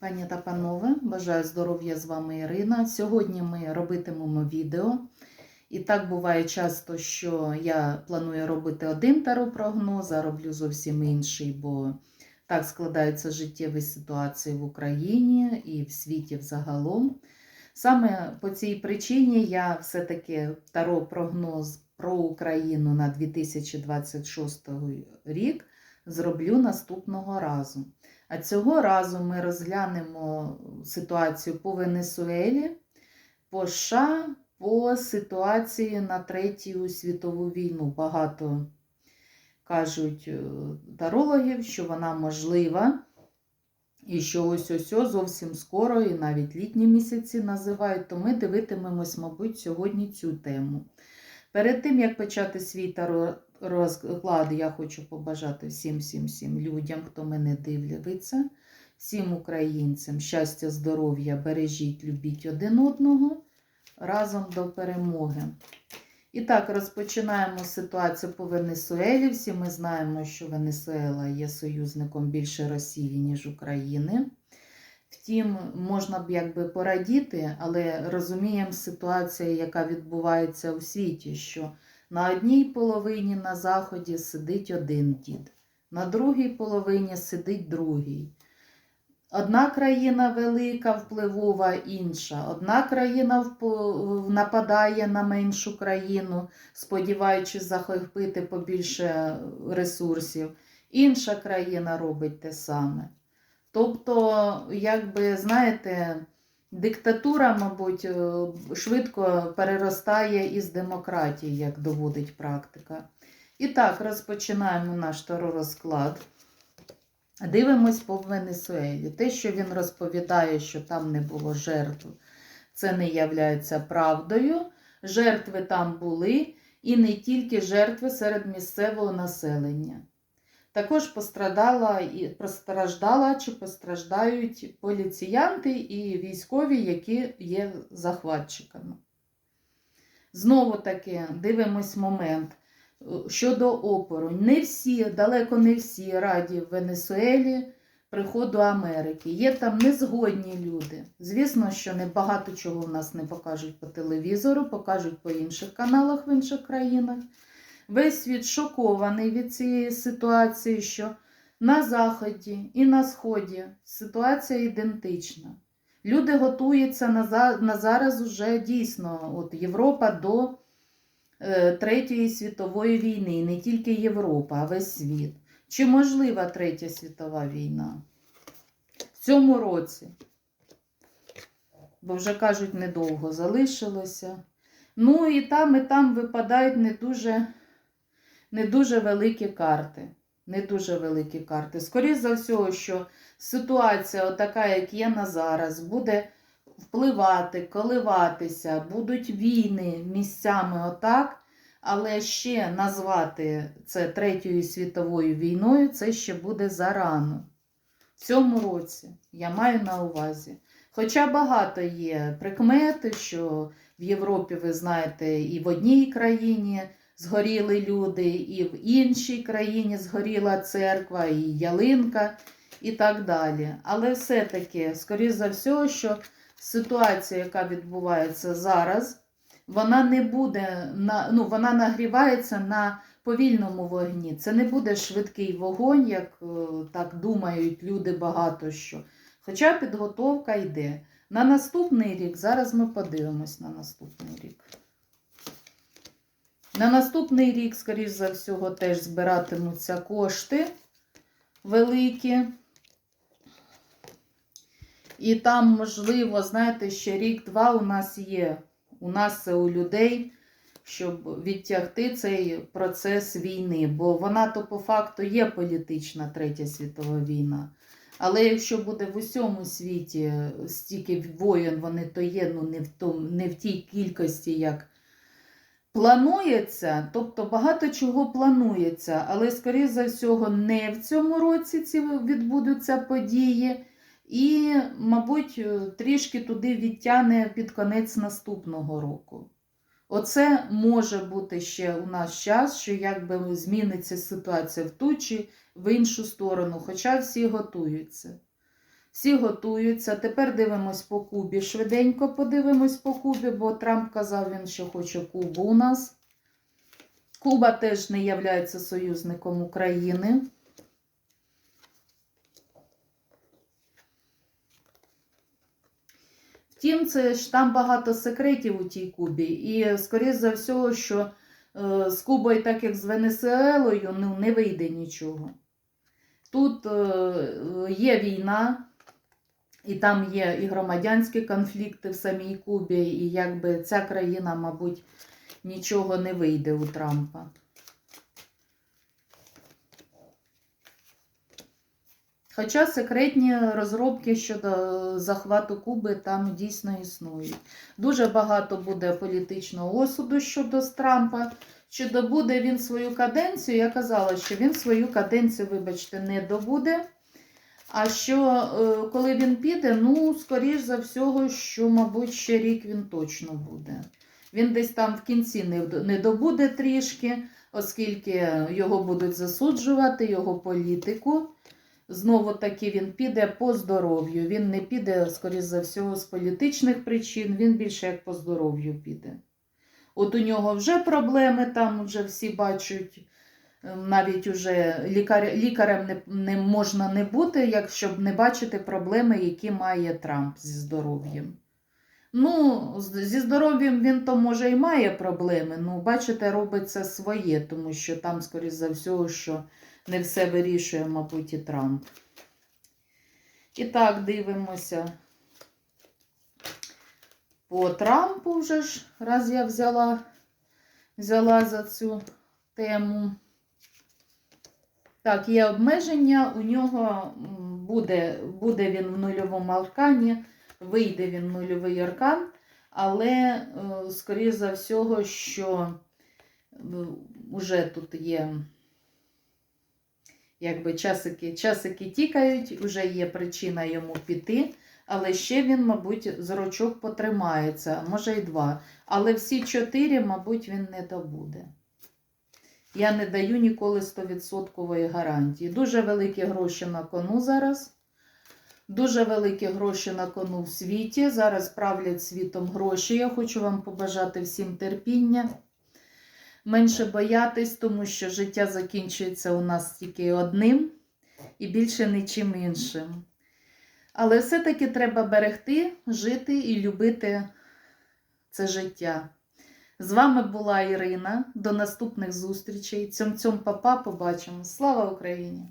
Пані та панове, бажаю здоров'я з вами Ірина. Сьогодні ми робитимемо відео. І так буває часто, що я планую робити один таро-прогноз, а роблю зовсім інший, бо так складаються життєві ситуації в Україні і в світі взагалом. Саме по цій причині я все-таки таро-прогноз про Україну на 2026 рік зроблю наступного разу. А цього разу ми розглянемо ситуацію по Венесуелі, по США, по ситуації на Третю світову війну. Багато кажуть е, тарологів, що вона можлива, і що ось ось ось зовсім скоро, і навіть літні місяці називають, то ми дивитимемось, мабуть, сьогодні цю тему. Перед тим, як почати свій таро розклад, я хочу побажати всім всім всім людям, хто мене дивиться, всім українцям щастя, здоров'я, бережіть, любіть один одного разом до перемоги. І так, розпочинаємо ситуацію по Венесуелі. Всі ми знаємо, що Венесуела є союзником більше Росії, ніж України. Втім, можна б якби порадіти, але розуміємо ситуацію, яка відбувається у світі, що на одній половині на заході сидить один дід, на другій половині сидить другий. Одна країна велика, впливова, інша. Одна країна нападає на меншу країну, сподіваючись захопити побільше ресурсів. Інша країна робить те саме. Тобто, якби, знаєте, диктатура, мабуть, е, швидко переростає із демократії, як доводить практика. І так, розпочинаємо наш розклад. Дивимось по Венесуелі. Те, що він розповідає, що там не було жертв, це не являється правдою. Жертви там були, і не тільки жертви серед місцевого населення. Також пострадала і постраждала чи постраждають поліціянти і військові, які є захватчиками. Знову таки дивимось момент щодо опору. Не всі, далеко не всі раді в Венесуелі приходу Америки. Є там незгодні люди. Звісно, що не багато чого в нас не покажуть по телевізору, покажуть по інших каналах в інших країнах. Весь світ шокований від цієї ситуації, що на Заході і на Сході ситуація ідентична. Люди готуються на, за, на зараз уже дійсно от Європа до е, Третьої світової війни, не тільки Європа, а весь світ. Чи можлива Третя світова війна? В цьому році, бо вже кажуть, недовго залишилося. Ну і там, і там випадають не дуже не дуже великі карти. Не дуже великі карти. Скоріше за все, що ситуація, така, як є на зараз, буде впливати, коливатися, будуть війни місцями отак, але ще назвати це Третьою світовою війною, це ще буде зарано. В цьому році я маю на увазі. Хоча багато є прикмети, що в Європі, ви знаєте, і в одній країні згоріли люди, і в іншій країні згоріла церква, і ялинка, і так далі. Але все-таки, скоріш за все, що ситуація, яка відбувається зараз, вона не буде на, ну, вона нагрівається на повільному вогні. Це не буде швидкий вогонь, як е, так думають люди багато що. Хоча підготовка йде. На наступний рік, зараз ми подивимось на наступний рік. На наступний рік, скоріш за всього, теж збиратимуться кошти великі. І там, можливо, знаєте, ще рік-два у нас є. У нас це у людей, щоб відтягти цей процес війни. Бо вона то по факту є політична Третя світова війна. Але якщо буде в усьому світі стільки воєн, вони то є ну, не в том, не в тій кількості, як планується, тобто багато чого планується, але, скоріше за всього, не в цьому році ці відбудуться події. І, мабуть, трішки туди відтягне під конець наступного року. Оце може бути ще у нас час, що якби зміниться ситуація в ту чи в іншу сторону, хоча всі готуються. Всі готуються. Тепер дивимось по Кубі. Швиденько подивимось по Кубі, бо Трамп казав, він що хоче Кубу у нас. Куба теж не є союзником України. Втім, це ж там багато секретів у тій Кубі. І, скоріш за все, що е, з Кубою, так як з Венесуелою, ну, не вийде нічого. Тут е, є війна, і там є і громадянські конфлікти в самій Кубі, і якби ця країна, мабуть, нічого не вийде у Трампа. Хоча секретні розробки щодо захвату Куби там дійсно існують. Дуже багато буде політичного осуду щодо Трампа. Чи добуде він свою каденцію? Я казала, що він свою каденцію, вибачте, не добуде. А що е, коли він піде, ну, скоріш за всього, що, мабуть, ще рік він точно буде. Він десь там в кінці не, добуде трішки, оскільки його будуть засуджувати, його політику. Знову таки він піде по здоров'ю. Він не піде, скоріш за всього, з політичних причин, він більше як по здоров'ю піде. От у нього вже проблеми, там вже всі бачать, навіть уже лікар, лікарем не, не можна не бути, якщо не бачити проблеми, які має Трамп зі здоров'ям. Ну, зі здоров'ям він то може і має проблеми, ну, бачите, робить це своє, тому що там, скоріш за всього, що не все вирішує, мабуть, і Трамп. І так, дивимося. По Трампу вже ж, раз я взяла, взяла за цю тему. Так, є обмеження, у нього буде, буде він в нульовому аркані, вийде він в нульовий аркан, але, е, скоріш за всього, що вже тут є якби часики, часики тікають, вже є причина йому піти, але ще він, мабуть, з рочок потримається, може й два. Але всі чотири, мабуть, він не добуде. Я не даю ніколи 100% гарантії. Дуже великі гроші на кону зараз. Дуже великі гроші на кону в світі. Зараз правлять світом гроші. Я хочу вам побажати всім терпіння. Менше боятись, тому що життя закінчується у нас тільки одним і більше нічим іншим. Але все-таки треба берегти, жити і любити це життя. З вами була Ірина. До наступних зустрічей. Цьом-цьом папа побачимо. Слава Україні!